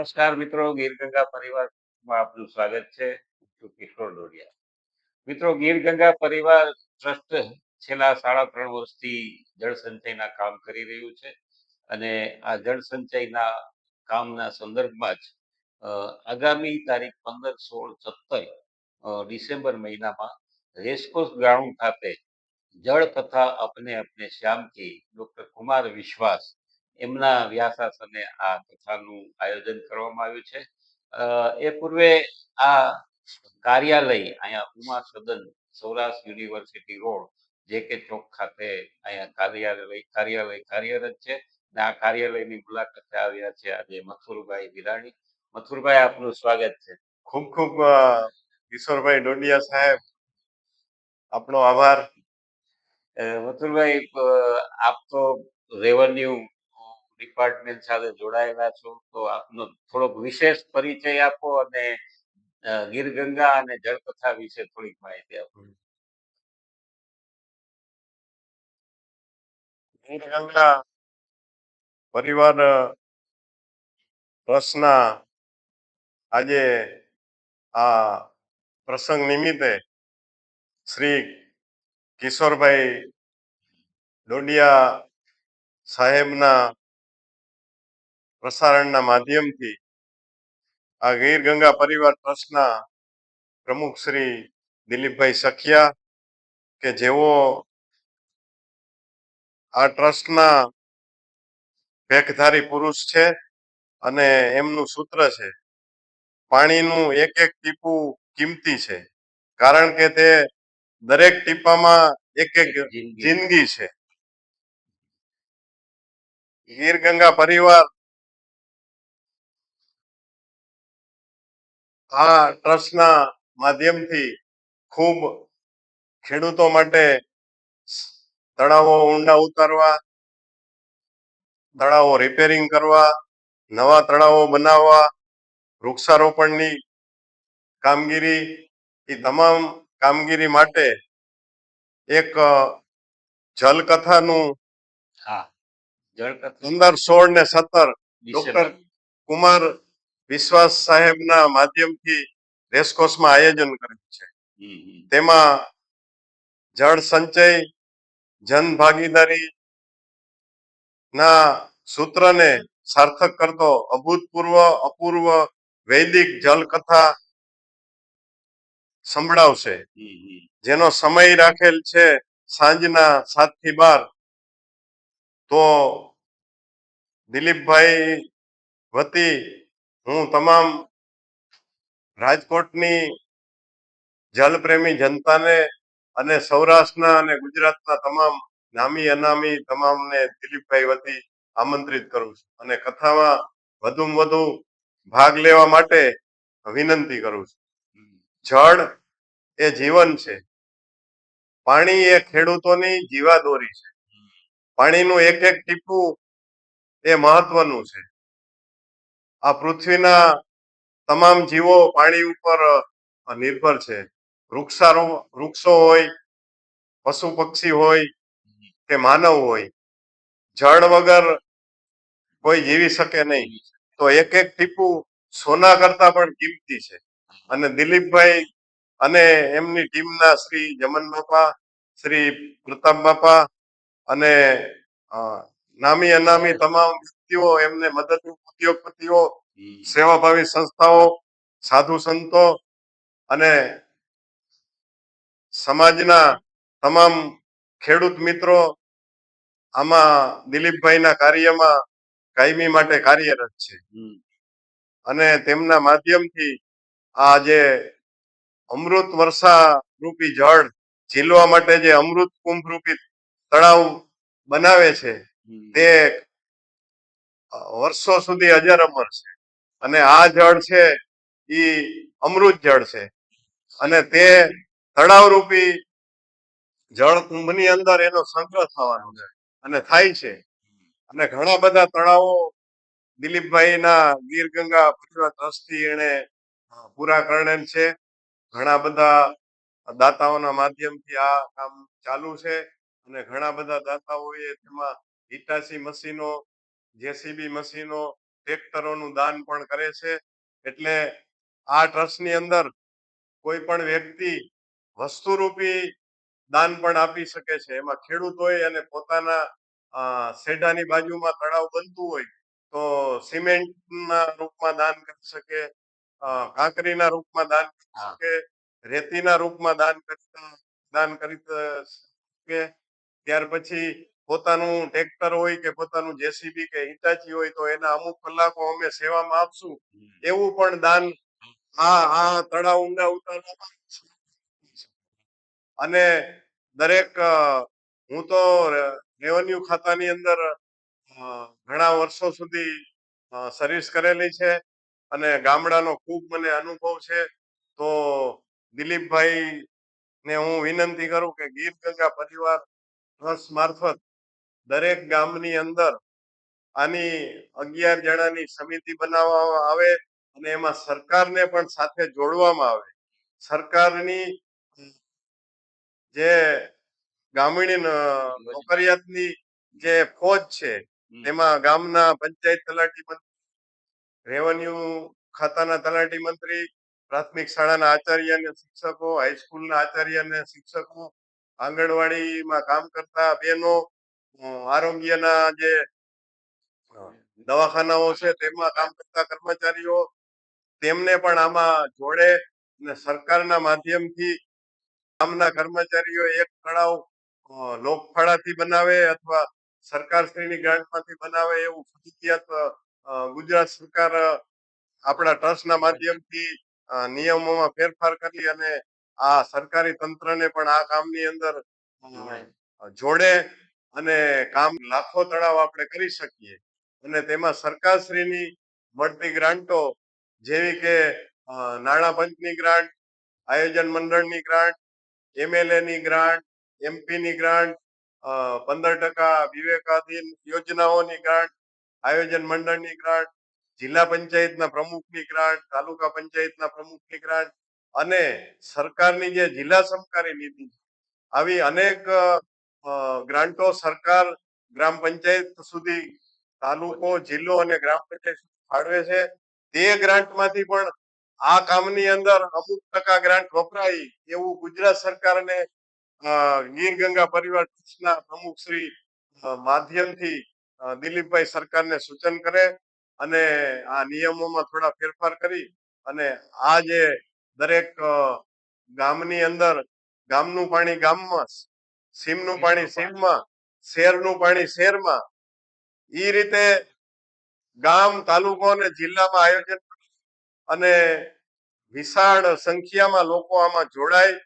નમસ્કાર મિત્રો, ગીરગંગા પરિવારમાં આપનું સ્વાગત છે. હું કિશોર ડોડિયા. મિત્રો, ગીરગંગા પરિવાર ટ્રસ્ટ છેલ્લા સાડા ત્રણ વર્ષથી જળ સંચયના કામ કરી રહ્યું છે અને આ જળ સંચયના કામના સંદર્ભમાં જ આગામી તારીખ પંદર સોળ સત્તર ડિસેમ્બર મહિનામાં રેસકોર્સ ગ્રાઉન્ડ ખાતે જળ તથા અપને અપને શ્યામથી ડોક્ટર કુમાર વિશ્વાસ એમના વ્યાસાસને આ કથાનું આયોજન કરવામાં આવ્યું છે. એ પૂર્વે આ કાર્યાલય અહીંયા ઉમા સદન સૌરાષ્ટ્ર યુનિવર્સિટી રોડ જે કે ચોક ખાતે અહીંયા કાર્યાલય કાર્યાલય કાર્યરત છે. અને આ કાર્યાલયની મુલાકાતે આવ્યા છે આજે મથુરભાઈ વિરાણી. મથુરભાઈ આપનું સ્વાગત છે. ખૂબ ખૂબ કિશોરભાઈ ડોડિયા સાહેબ આપનો આભાર. મથુરભાઈ આપ તો રેવન્યુ ડિપાર્ટમેન્ટ સાથે જોડાયેલા છો તો આપનો થોડોક વિશેષ પરિચય આપો અને અ, ગીર ગંગા અને જળકથા વિશે થોડીક માહિતી આપો. ગીર ગંગા પરિવાર ટ્રસ્ટના આજે આ પ્રસંગ નિમિત્તે શ્રી કિશોરભાઈ ડોડિયા સાહેબના પ્રસારણના માધ્યમથી આ ગીર ગંગા પરિવાર ટ્રસ્ટના પ્રમુખ શ્રી દિલીપભાઈ સખિયા કે જેઓ આ ટ્રસ્ટના ભેખધારી પુરુષ છે અને એમનું સૂત્ર છે પાણીનું એક એક ટીપું કિંમતી છે. કારણ કે તે દરેક ટીપામાં એક એક જિંદગી. જિંદગી છે. ગીર ગંગા પરિવાર આ ટ્રસ્ટના માધ્યમથી ખૂબ ખેડૂતો માટે તળાવો ઊંડા ઉતારવા તળાવો રિપેરિંગ કરવા નવા તળાવો બનાવવા વૃક્ષારોપણની કામગીરી એ તમામ કામગીરી માટે એક જલકથાનું હા જળકથા પંદર સોળ ને સત્તર ડોક્ટર કુમાર વિશ્વાસ સાહેબના માધ્યમથી રેસકોર્સમાં આયોજન કર્યું છે. તેમાં જળ સંચય જન ભાગીદારી ના સૂત્રને સાર્થક કરતો અભૂતપૂર્વ અપૂર્વ વૈદિક જલકથા સંભળાવશે. જેનો સમય રાખેલ છે સાંજના સાતથી બાર તો દિલીપભાઈ વતી હું તમામ રાજકોટની જલપ્રેમી જનતાને અને સૌરાષ્ટ્રના અને ગુજરાતના તમામ નામી, અનામી તમામને દિલીપભાઈ વતી આમંત્રિત કરું છું અને કથામાં વધુમાં વધુ ભાગ લેવા માટે વિનંતી કરું છું. જળ એ જીવન છે. પાણી એ ખેડૂતોની જીવાદોરી છે. પાણીનું એક એક ટીપું એ મહત્વનું છે. આ પૃથ્વીના તમામ જીવો પાણી ઉપર નિર્ભર છે. વૃક્ષારો, વૃક્ષો હોય, પશુ પક્ષી હોય કે માનવ હોય જળ વગર કોઈ જીવી શકે નહીં. તો એક એક ટીપું સોના કરતા પણ કિંમતી છે. અને દિલીપભાઈ અને એમની ટીમના શ્રી જમન બાપા, શ્રી પ્રતાપ બાપા અને નામી અનામી તમામ વ્યક્તિઓ એમને મદદરૂપ ઉદ્યોગપતિઓ સેવાભાવી સંસ્થાઓ સાધુ સંતો અને સમાજના તમામ ખેડૂત મિત્રો આમાં દિલીપભાઈના કાર્યમાં કાયમી માટે કાર્યરત છે. અને તેમના માધ્યમથી આ જે અમૃત વર્ષા રૂપી જળ ઝીલવા માટે જે અમૃત કુંભ રૂપી તળાવ બનાવે છે તે વર્ષો સુધી અજર અમર છે. અને આ જળ છે એ અમૃત જળ છે. અને તે તળાવ રૂપી જળ કુંભની અંદર એનો સંગ્રહ થવાનો છે અને થાય છે. અને ઘણા બધા તળાવો દિલીપભાઈના ગીર ગંગા પરિવાર એને પૂરા કરેલ છે. ઘણા બધા દાતાઓના માધ્યમથી આ કામ ચાલુ છે. અને ઘણા બધા દાતાઓએ તેમાં હિટાચી મશીનો જેસીબી મશીનો ટ્રેક્ટરોનું દાન પણ કરે છે. એટલે આ ટ્રસ્ટની અંદર કોઈ પણ વ્યક્તિ વસ્તુરૂપી દાન પણ આપી શકે છે. એમાં ખેડૂત હોય અને પોતાના શેઢાની બાજુમાં તળાવ બનતું હોય તો સિમેન્ટના રૂપમાં દાન કરી શકે કાંકરીના રૂપમાં દાન કરી શકે રેતીના રૂપમાં દાન કરી દાન કરી શકે. ત્યાર પછી પોતાનું ટ્રેક્ટર હોય કે પોતાનું જેસીબી કે હિટાચી હોય તો એના અમુક કલાકો અમે સેવામાં આપશું. એવું પણ દાન આ આ તળાવ ઊંડા ઉતારવામાં અને દરેક હું તો રેવન્યુ ખાતાની અંદર ઘણા વર્ષો સુધી સર્વિસ કરેલી છે અને ગામડાનો ખૂબ મને અનુભવ છે. તો દિલીપભાઈ ને હું વિનંતી કરું કે ગીર ગંગા પરિવાર ટ્રસ્ટ મારફત દરેક ગામની અંદર આની અગિયાર જણાની સમિતિ બનાવવામાં આવે અને એમાં સરકારને પણ સાથે જોડવામાં આવે. સરકારની જે ગ્રામીણ નોકરિયાતની જે ફોજ છે તેમાં ગામના પંચાયત તલાટી મંત્રી રેવન્યુ ખાતાના તલાટી મંત્રી પ્રાથમિક શાળાના આચાર્ય અને શિક્ષકો હાઈસ્કૂલના આચાર્ય અને શિક્ષકો આંગણવાડીમાં કામ કરતા બહેનો આરોગ્યના જે દવાખાનાઓ છે તેમાં કામ કરતા કર્મચારીઓ તેમને પણ આમાં જોડે અને સરકારના માધ્યમથી ગામના કર્મચારીઓ એક તળાવ લોકફાળાથી બનાવે અથવા સરકારશ્રીની ગ્રાન્ટમાંથી બનાવે એવું ફરજિયાત ગુજરાત સરકાર આપણા ટ્રસ્ટના માધ્યમથી નિયમોમાં ફેરફાર કરી અને આ સરકારી તંત્રને પણ આ કામની અંદર જોડે અને કામ લાખો તળાવ આપણે કરી શકીએ. અને તેમાં સરકારશ્રીની મળતી ગ્રાન્ટો જેવી કે નાણાં પંચની ગ્રાન્ટ, આયોજન મંડળની ગ્રાન્ટ, એમએલએની ગ્રાન્ટ એમપી ની ગ્રાન્ટ પંદર ટકા વિવેકાધીન યોજનાઓની ગ્રાન્ટ, આયોજન મંડળની ગ્રાન્ટ, જિલ્લા પંચાયતના પ્રમુખની ગ્રાન્ટ, તાલુકા પંચાયતના પ્રમુખની ગ્રાન્ટ અને સરકારની જે જિલ્લા સમકારી નીતિ આવી અનેક ગ્રાન્ટો સરકાર ગ્રામ પંચાયત સુધી તાલુકો જિલ્લો અને ગ્રામ પંચાયત ફાળવે છે. તે ગ્રાન્ટમાંથી પણ આ કામની અંદર અમુક ટકા ગ્રાન્ટ વપરાય એવું ગુજરાત સરકારને ગીર ગંગા પરિવાર ટ્રસ્ટના પ્રમુખ શ્રી માધ્યમથી દિલીપભાઈ સરકારને સૂચન કરે અને આ નિયમોમાં થોડા ફેરફાર કરી અને આ જે દરેક ગામની અંદર ગામનું પાણી ગામમાં સીમનું પાણી સીમમાં શહેરનું પાણી શહેરમાં. ઈ રીતે ગામ તાલુકો અને જિલ્લામાં આયોજન અને વિશાળ સંખ્યામાં લોકો આમાં જોડાય.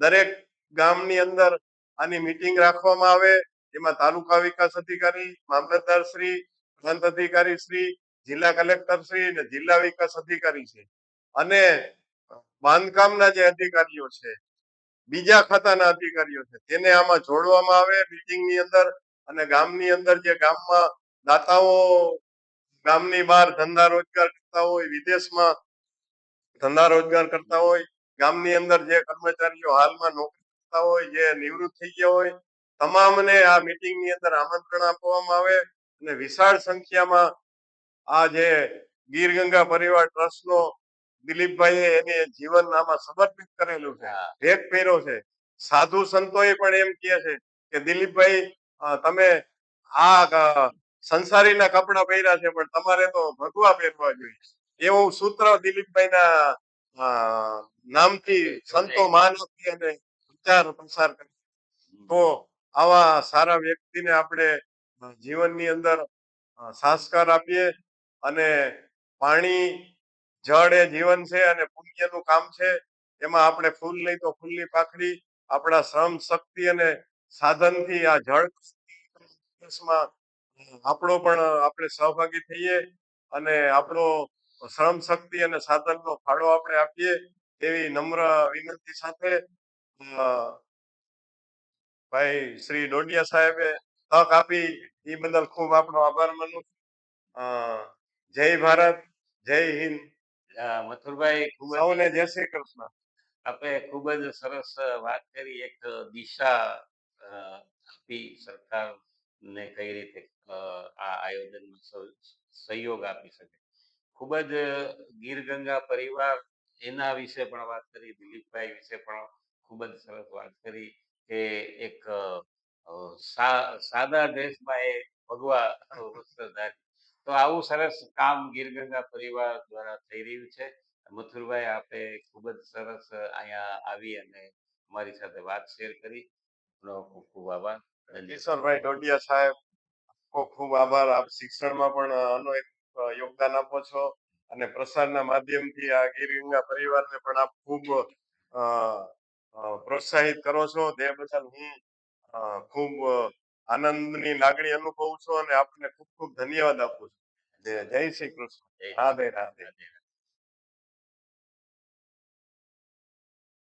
દરેક ગામની અંદર આની મીટિંગ રાખવામાં આવે. એમાં તાલુકા વિકાસ અધિકારી મામલતદાર શ્રી પ્રાંત અધિકારી શ્રી જિલ્લા કલેક્ટર શ્રી અને જિલ્લા વિકાસ અધિકારી છે. અને બાંધકામના જે અધિકારીઓ છે બીજા ખાતાના અધિકારીઓ છે. તેને આમાં જોડવામાં આવે મીટિંગની અંદર અને ગામની અંદર જે ગામમાં દાતાઓ, ગામની બહાર ધંધા રોજગાર કરતા હોય, વિદેશમાં ધંધા રોજગાર કરતા હોય, ગામની અંદર જે કર્મચારીઓ હાલમાં નોકરી કરતા હોય, જે નિવૃત્ત થઈ ગયા હોય, તમામને આ મીટિંગની અંદર આમંત્રણ આપવામાં આવે અને વિશાળ સંખ્યામાં આ જે ગીર ગંગા પરિવાર ટ્રસ્ટ નો દિલીપભાઈએ એને જીવન આમાં સમર્પિત કરેલું છે. ભેટ પહેર્યો છે. સાધુ સંતોએ પણ એમ કહે છે કે દિલીપભાઈ તમે આ સંસારી સંસારીના કપડા પહેર્યા છે પણ તમારે તો ભગવા પહેરવા જોઈએ. એવું સૂત્ર દિલીપભાઈના નામથી સંતો માનવથી અને વિચાર પ્રસાર કરે તો આવા સારા વ્યક્તિને આપણે જીવનની અંદર સંસ્કાર આપીએ અને પાણી જળ એ જીવન છે અને પુણ્યનું કામ છે, એમાં આપણે ફૂલ લઈ તો ફૂલની પાખડી, આપણા શ્રમ, શક્તિ અને સાધનથી આ જળ આપણો પણ આપણે સહભાગી થઈએ અને આપણો શ્રમ, શક્તિ અને સાધનનો ફાળો આપણે આપીએ એવી નમ્ર વિનંતી સાથે ભાઈ શ્રી ડોડિયા સાહેબે તક આપી. એ બદલ ખૂબ આપણો આભાર માનું જય ભારત, જય હિન્દ. મથુરભાઈ ખૂબ સૌને જય શ્રી કૃષ્ણ. આપે ખૂબ જ સરસ વાત કરી એક દિશા આપી સરકાર ને કઈ રીતે આ આયોજનમાં સહયોગ આપી શકે. ખૂબ જ ગીર ગંગા પરિવાર એના વિશે પણ વાત કરી દિલીપભાઈ વિશે પણ ખૂબ જ સરસ વાત કરી કે એક સાદા ડ્રેસમાં એ ભગવા વસ્ત્રધારી તો આવું સરસ કામ ગીરગંગા પરિવાર દ્વારા થઈ રહ્યું છે. મથુરભાઈ આપે ખૂબ જ સરસ અહીંયા આવી અને અમારી સાથે વાત શેર કરી. ખૂબ ખૂબ આભાર. કિશોરભાઈ ડોડિયા સાહેબ ખૂબ ખૂબ આભાર. આપ શિક્ષણમાં પણ આનો એક યોગદાન આપો છો અને પ્રસારના માધ્યમથી આ ગીરગંગા પરિવારને પણ આપ ખૂબ પ્રોત્સાહિત કરો છો. તે બદલ હું ખૂબ આનંદની લાગણી અનુભવું છું અને આપને ખૂબ ખૂબ ધન્યવાદ આપું છું. જય શ્રી કૃષ્ણ. રાધે. રાધે.